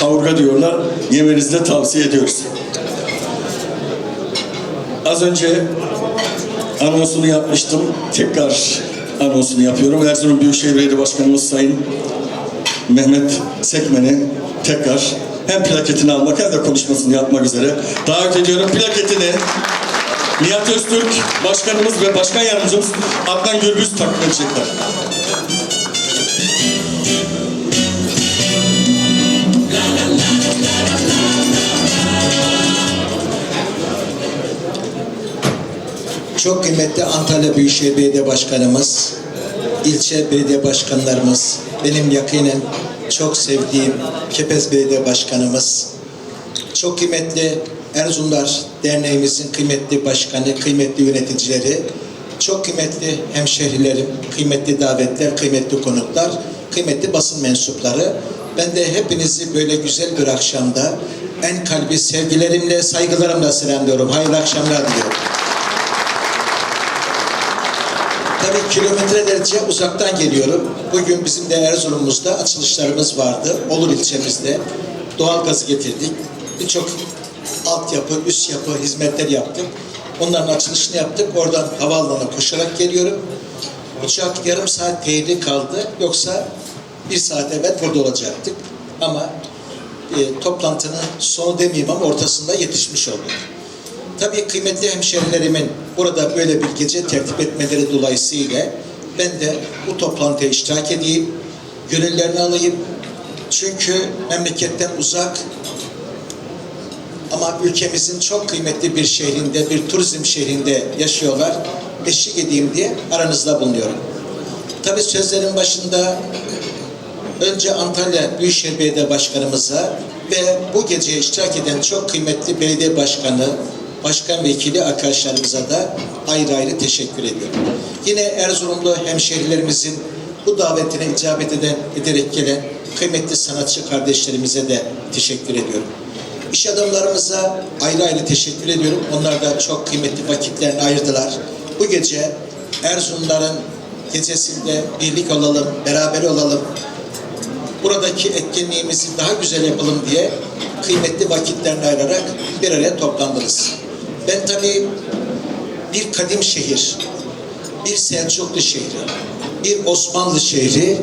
kavurga diyorlar. Yemenizi de tavsiye ediyoruz. Az önce anonsunu yapmıştım. Tekrar anonsunu yapıyorum. Erzurum Büyükşehir Belediye Başkanımız Sayın Mehmet Sekmen'i tekrar hem plaketini almak hem de konuşmasını yapmak üzere davet ediyorum. Plaketini Nihat Öztürk Başkanımız ve Başkan Yardımcımız Adnan Gürbüz takdim edecekler. Çok kıymetli Antalya Büyükşehir Belediye Başkanımız, ilçe belediye başkanlarımız, benim yakinen çok sevdiğim Kepez Belediye Başkanımız, çok kıymetli Erzurumlar Derneğimizin kıymetli başkanı, kıymetli yöneticileri, çok kıymetli hemşehrilerim, kıymetli davetler, kıymetli konuklar, kıymetli basın mensupları. Ben de hepinizi böyle güzel bir akşamda en kalbi sevgilerimle, saygılarımla selamlıyorum. Hayırlı akşamlar diliyorum. Tabii kilometrelerce uzaktan geliyorum. Bugün bizim de Erzurum'umuzda açılışlarımız vardı. Olur ilçemizde. Doğal gazı getirdik. Birçok altyapı, üst yapı hizmetler yaptık. Onların açılışını yaptık. Oradan havaalanına koşarak geliyorum. Uçak yarım saat tehlikeli kaldı. Yoksa bir saat evvel burada olacaktık. Ama e, toplantının sonu demeyeyim ama ortasında yetişmiş olduk. Tabii kıymetli hemşerilerimin burada böyle bir gece tertip etmeleri dolayısıyla ben de bu toplantıya iştirak edeyim, gönüllerini alayım. Çünkü memleketten uzak ama ülkemizin çok kıymetli bir şehrinde, bir turizm şehrinde yaşıyorlar. Eşlik edeyim diye aranızda bulunuyorum. Tabii sözlerin başında önce Antalya Büyükşehir Belediye Başkanımıza ve bu geceye iştirak eden çok kıymetli belediye başkanı, başkan vekili arkadaşlarımıza da ayrı ayrı teşekkür ediyorum. Yine Erzurumlu hemşehrilerimizin bu davetine icabet eden, ederek gelen kıymetli sanatçı kardeşlerimize de teşekkür ediyorum. İş adamlarımıza ayrı ayrı teşekkür ediyorum. Onlar da çok kıymetli vakitlerini ayırdılar. Bu gece Erzurumların gecesinde birlik olalım, beraber olalım, buradaki etkinliğimizi daha güzel yapalım diye kıymetli vakitlerini ayırarak bir araya toplandınız. Ben tabii bir kadim şehir, bir Selçuklu şehri, bir Osmanlı şehri,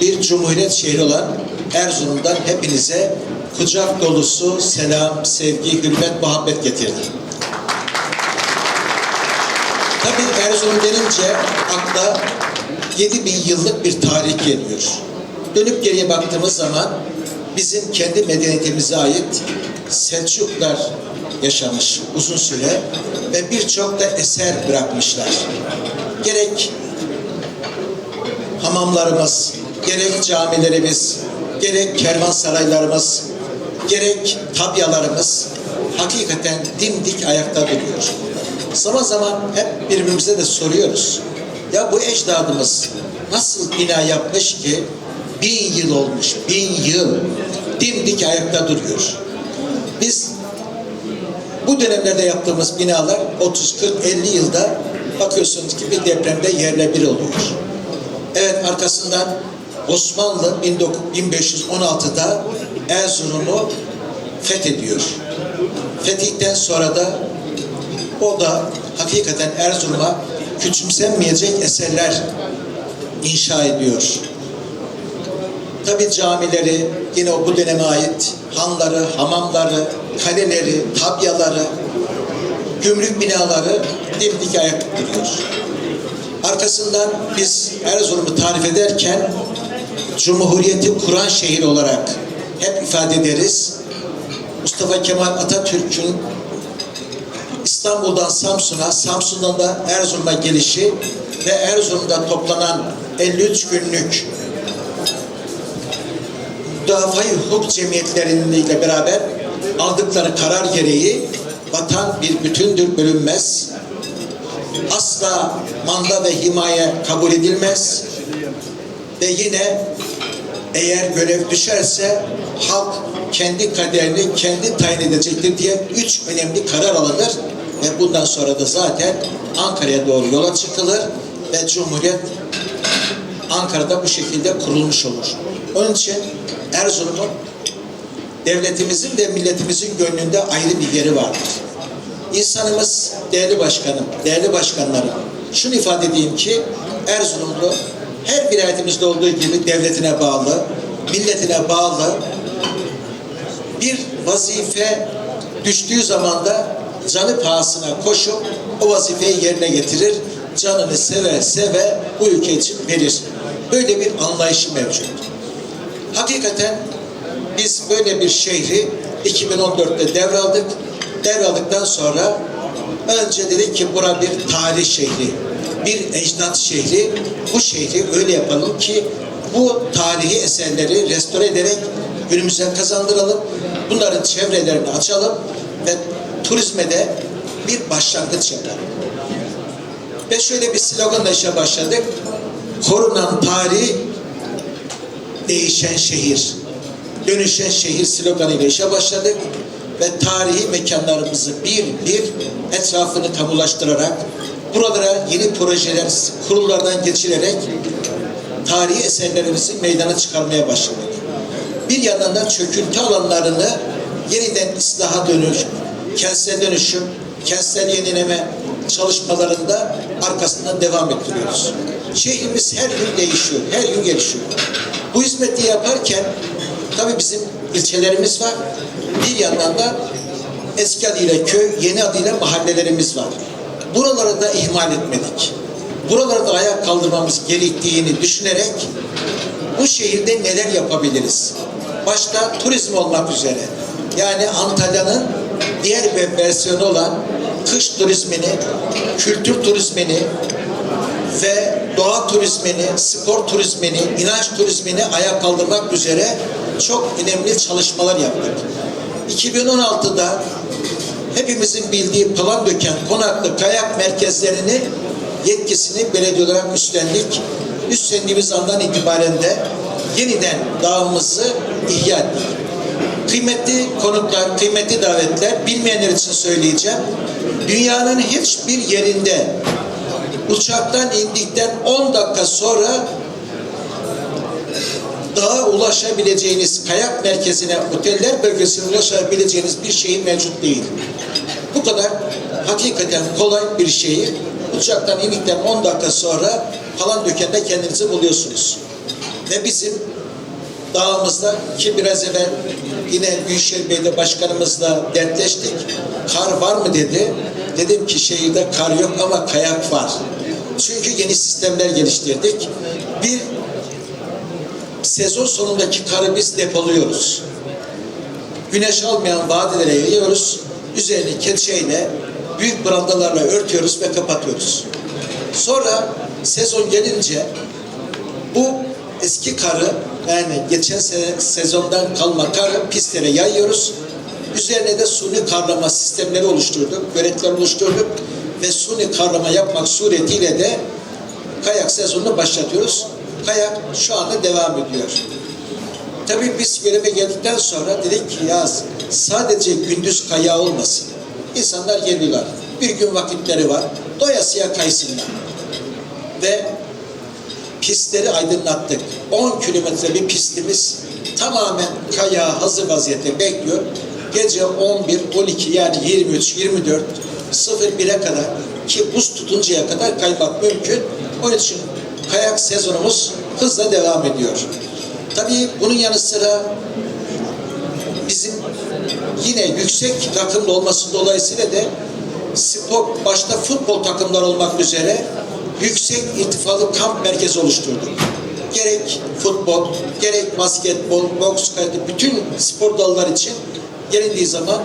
bir Cumhuriyet şehri olan Erzurum'dan hepinize kucak dolusu selam, sevgi, hürmet, muhabbet getirdim. Tabii Erzurum denince akla 7000 yıllık bir tarih geliyor. Dönüp geriye baktığımız zaman bizim kendi medeniyetimize ait Selçuklar yaşamış uzun süre ve birçok da eser bırakmışlar. Gerek hamamlarımız, gerek camilerimiz, gerek kervansaraylarımız, gerek tabyalarımız hakikaten dimdik ayakta duruyor. Zaman zaman hep birbirimize de soruyoruz. Ya bu ecdadımız nasıl bina yapmış ki bin yıl olmuş, bin yıl dimdik ayakta duruyor. Biz bu dönemlerde yaptığımız binalar 30, 40, 50 yılda bakıyorsunuz ki bir depremde yerle bir oluyor. Evet arkasından Osmanlı 1516'da Erzurum'u fethediyor. Fetihten sonra da o da hakikaten Erzurum'a küçümsenmeyecek eserler inşa ediyor. Tabi camileri yine o bu döneme ait hanları, hamamları, kaleleri, tabyaları, gümrük binaları dimdik ayakta duruyor. Arkasından biz Erzurum'u tarif ederken Cumhuriyeti kuran şehir olarak hep ifade ederiz. Mustafa Kemal Atatürk'ün İstanbul'dan Samsun'a, Samsun'dan da Erzurum'a gelişi ve Erzurum'da toplanan 53 günlük müdafaa-i hukuk cemiyetleriyle beraber aldıkları karar gereği vatan bir bütündür, bölünmez. Asla manda ve himaye kabul edilmez. Ve yine eğer görev düşerse halk kendi kaderini kendi tayin edecektir diye üç önemli karar alınır ve bundan sonra da zaten Ankara'ya doğru yola çıkılır ve Cumhuriyet Ankara'da bu şekilde kurulmuş olur. Onun için Erzurum'un devletimizin ve milletimizin gönlünde ayrı bir yeri vardır. İnsanımız, değerli başkanım, değerli başkanlarım, şunu ifade edeyim ki Erzurumlu her vilayetimizde olduğu gibi devletine bağlı, milletine bağlı bir vazife düştüğü zaman da canı pahasına koşup o vazifeyi yerine getirir. Canını seve seve bu ülke için verir. Böyle bir anlayışı mevcut. Hakikaten biz böyle bir şehri 2014'te devraldık. Devraldıktan sonra önce dedik ki bura bir tarih şehri, bir ecdat şehri. Bu şehri öyle yapalım ki bu tarihi eserleri restore ederek günümüze kazandıralım. Bunların çevrelerini açalım ve turizme de bir başlangıç yapalım. Ve şöyle bir sloganla işe başladık. Korunan tarih, değişen şehir, dönüşen şehir sloganıyla işe başladık ve tarihi mekanlarımızı bir bir etrafını kamulaştırarak buralara yeni projeler kurullardan geçirerek tarihi eserlerimizi meydana çıkarmaya başladık. Bir yandan da çöküntü alanlarını yeniden islaha dönüş, kentsel dönüşüm, kentsel yenileme çalışmalarında arkasından devam ettiriyoruz. Şehrimiz her gün değişiyor, her gün gelişiyor. Bu hizmeti yaparken tabii bizim ilçelerimiz var. Bir yandan da eski adıyla köy, yeni adıyla mahallelerimiz var. Buraları da ihmal etmedik. Buraları da ayağa kaldırmamız gerektiğini düşünerek bu şehirde neler yapabiliriz? Başta turizm olmak üzere. Yani Antalya'nın diğer bir versiyonu olan kış turizmini, kültür turizmini ve doğa turizmini, spor turizmini, inanç turizmini ayağa kaldırmak üzere çok önemli çalışmalar yaptık. 2016'da hepimizin bildiği Palandöken konaklı kayak merkezlerini yetkisini belediye olarak üstlendik. Üstlendiğimiz andan itibaren de yeniden dağımızı ihya ettik. Kıymetli konuklar, kıymetli davetler, bilmeyenler için söyleyeceğim. Dünyanın hiçbir yerinde uçaktan indikten 10 dakika sonra dağa ulaşabileceğiniz kayak merkezine, oteller bölgesine ulaşabileceğiniz bir şehir mevcut değil. Bu kadar hakikaten kolay bir şeyi uçaktan indikten 10 dakika sonra Palandöken'de kendinizi buluyorsunuz. Ve bizim dağımızda ki biraz evvel yine Büyükşehir Belediye Başkanımızla dertleştik. Kar var mı dedi. Dedim ki şehirde kar yok ama kayak var. Çünkü yeni sistemler geliştirdik. Bir sezon sonundaki karı biz depoluyoruz. Güneş almayan vadilere yayıyoruz. Üzerini keçeyle, büyük brandalarla örtüyoruz ve kapatıyoruz. Sonra sezon gelince bu eski karı yani geçen sene sezondan kalma karı pistlere yayıyoruz. Üzerine de suni karlama sistemleri oluşturduk, göletler oluşturduk ve suni karlama yapmak suretiyle de kayak sezonunu başlatıyoruz. Kayak şu anda devam ediyor. Tabii biz göreve geldikten sonra dedik ki ya sadece gündüz kayağı olmasın. İnsanlar geliyorlar. Bir gün vakitleri var. Doyasıya kaysınlar. Ve pistleri aydınlattık. 10 kilometre bir pistimiz tamamen kayağı hazır vaziyette bekliyor. Gece 11, 12 yani 23, 24, 01'e kadar ki buz tutuncaya kadar kaymak mümkün. Onun için kayak sezonumuz hızla devam ediyor. Tabii bunun yanı sıra bizim yine yüksek rakımlı olması dolayısıyla da spor başta futbol takımlar olmak üzere yüksek irtifalı kamp merkezi oluşturduk. Gerek futbol, gerek basketbol, boks, bütün spor dalları için gelindiği zaman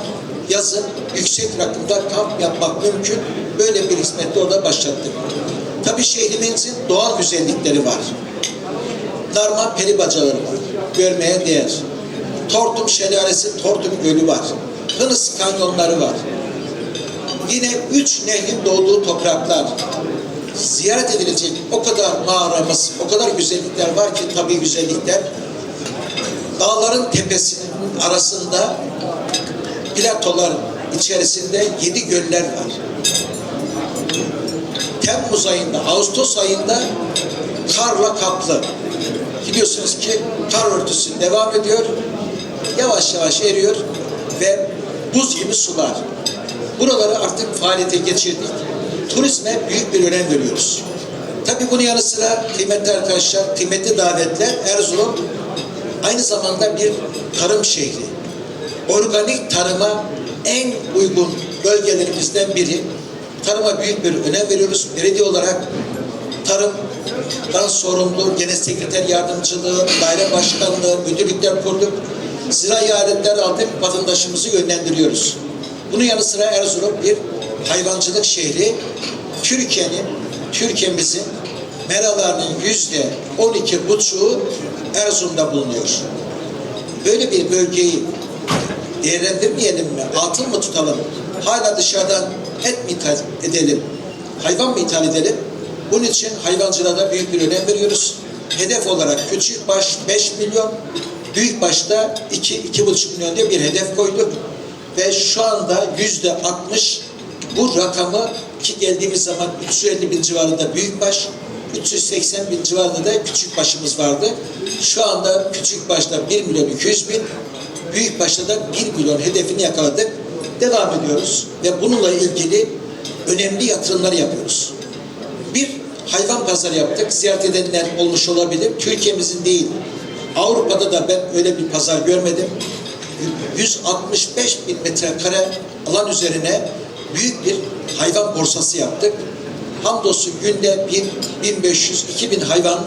yazın yüksek rakımda kamp yapmak mümkün. Böyle bir hizmeti orada başlattık. Tabii şehrimizin doğal güzellikleri var. Darma peri bacaları var. Görmeye değer. Tortum Şelalesi, Tortum Gölü var. Hınıs kanyonları var. Yine üç nehrin doğduğu topraklar. Ziyaret edilecek o kadar mağaramız, o kadar güzellikler var ki tabii güzellikler. Dağların tepesinin arasında platolar içerisinde yedi göller var. Temmuz ayında, Ağustos ayında karla kaplı. Biliyorsunuz ki kar örtüsü devam ediyor. yavaş yavaş eriyor ve buz gibi sular. Buraları artık faaliyete geçirdik. Turizme büyük bir önem veriyoruz. Tabii bunun yanı sıra kıymetli arkadaşlar, kıymetli davetler Erzurum aynı zamanda bir tarım şehri. Organik tarıma en uygun bölgelerimizden biri. Tarıma büyük bir önem veriyoruz. Belediye olarak tarımdan sorumlu genel sekreter yardımcılığı, daire başkanlığı, müdürlükler kurduk. Zirai aletler aldık, vatandaşımızı yönlendiriyoruz. Bunun yanı sıra Erzurum bir hayvancılık şehri. Türkiye'nin, Türkiye'mizin meralarının yüzde on iki buçuğu Erzurum'da bulunuyor. Böyle bir bölgeyi değerlendirmeyelim mi? Atıl mı tutalım? Hala dışarıdan et mi ithal edelim? Hayvan mı ithal edelim? Bunun için hayvancılığa büyük bir önem veriyoruz. Hedef olarak küçük baş 5 milyon, büyük başta 2 2,5 milyon diye bir hedef koyduk. Ve şu anda yüzde 60 bu rakamı ki geldiğimiz zaman 350 bin civarında büyük baş, 380 bin civarında da küçük başımız vardı. Şu anda küçük başta 1 milyon 200 bin, büyük başta da 1 milyon hedefini yakaladık. Devam ediyoruz ve bununla ilgili önemli yatırımlar yapıyoruz. Bir hayvan pazarı yaptık. Ziyaret edenler olmuş olabilir. Türkiye'mizin değil, Avrupa'da da ben öyle bir pazar görmedim. 165 bin metrekare alan üzerine büyük bir hayvan borsası yaptık. Hamdolsun günde 1000, 1500, 2000 hayvan